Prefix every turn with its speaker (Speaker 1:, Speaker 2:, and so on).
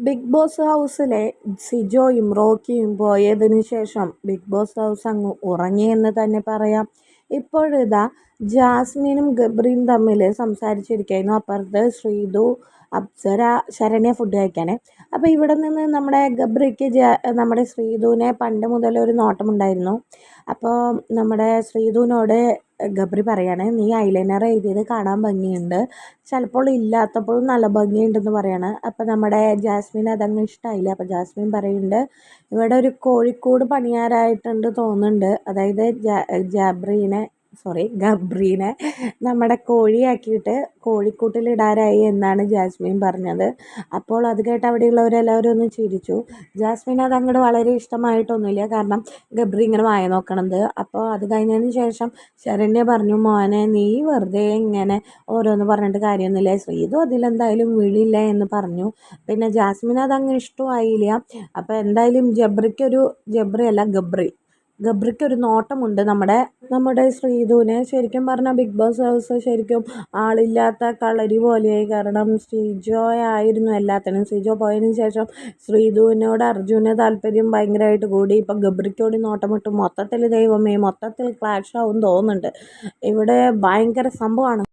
Speaker 1: Big boss ഹൗസിലെ സിജോയും റോക്കിയും പോയതിനു ശേഷം ബിഗ് ബോസ് ഹൗസ് അങ്ങ് ഉറങ്ങിയെന്ന് തന്നെ പറയാം. ഇപ്പോഴിതാ ജാസ്മിനും ഗബ്രിയും തമ്മിൽ സംസാരിച്ചിരിക്കുകയായിരുന്നു അപ്പുറത്ത് ശ്രീതു അപ്സര ശരണ്യ ഫുഡ് കഴിക്കാനേ. അപ്പോൾ ഇവിടെ നിന്ന് നമ്മുടെ ഗബ്രിക്ക് നമ്മുടെ ശ്രീതുവിനെ പണ്ട് മുതൽ ഒരു നോട്ടമുണ്ടായിരുന്നു. അപ്പോൾ നമ്മുടെ ശ്രീതുവിനോട് ഗബ്രി പറയാണ് നീ ഐലൈനർ എഴുതിയത് കാണാൻ ഭംഗിയുണ്ട്. ചിലപ്പോൾ ഇല്ലാത്തപ്പോഴും നല്ല ഭംഗിയുണ്ടെന്ന് പറയാണ്. അപ്പോൾ നമ്മുടെ ജാസ്മിൻ അതങ്ങ് ഇഷ്ടമായില്ല അപ്പോൾ ജാസ്മിൻ പറയുന്നുണ്ട് ഇവിടെ ഒരു കോഴിക്കോട് പണിയാറായിട്ടുണ്ട് തോന്നുന്നുണ്ട്. അതായത് ജാബ്രീനെ സോറി ഗബ്രീനെ നമ്മുടെ കോഴിയാക്കിയിട്ട് കോഴിക്കൂട്ടിലിടാറായി എന്നാണ് ജാസ്മിൻ പറഞ്ഞത്. അപ്പോൾ അത് കേട്ട് അവിടെയുള്ളവരെല്ലാവരും ഒന്ന് ചിരിച്ചു. ജാസ്മിൻ അത് അങ്ങോട്ട് വളരെ ഇഷ്ടമായിട്ടൊന്നുമില്ല. കാരണം ഗബ്രി ഇങ്ങനെ വായ നോക്കണത്. അപ്പോൾ അത് കഴിഞ്ഞതിന് ശേഷം ശരണ്യ പറഞ്ഞു മോനെ നീ വെറുതെ ഇങ്ങനെ ഓരോന്ന് പറഞ്ഞിട്ട് കാര്യമൊന്നുമില്ല. ശ്രീതു അതിലെന്തായാലും വിളിയില്ല എന്ന് പറഞ്ഞു. പിന്നെ ജാസ്മിൻ അതങ്ങ് ഇഷ്ടമായില്ല. അപ്പോൾ എന്തായാലും ജബ്രിക്കൊരു ജബ്രി അല്ല ഗബ്രി. ഗബ്രിക്കൊരു നോട്ടമുണ്ട് നമ്മുടെ നമ്മുടെ ശ്രീധുവിനെ ശരിക്കും പറഞ്ഞാൽ ബിഗ് ബോസ് ഹൗസ് ശരിക്കും ആളില്ലാത്ത കളരി പോലെയായി. കാരണം ശ്രീജോ ആയിരുന്നു എല്ലാത്തിനും. ശ്രീജോ പോയതിനു ശേഷം ശ്രീധുവിനോട് അർജുന താല്പര്യം ഭയങ്കരമായിട്ട് കൂടി. ഇപ്പം ഗബ്രിക്കോട് നോട്ടമിട്ട് മൊത്തത്തിൽ ദൈവമേ മൊത്തത്തിൽ ക്ലാഷ് ആവും തോന്നുന്നുണ്ട്. ഇവിടെ ഭയങ്കര സംഭവമാണ്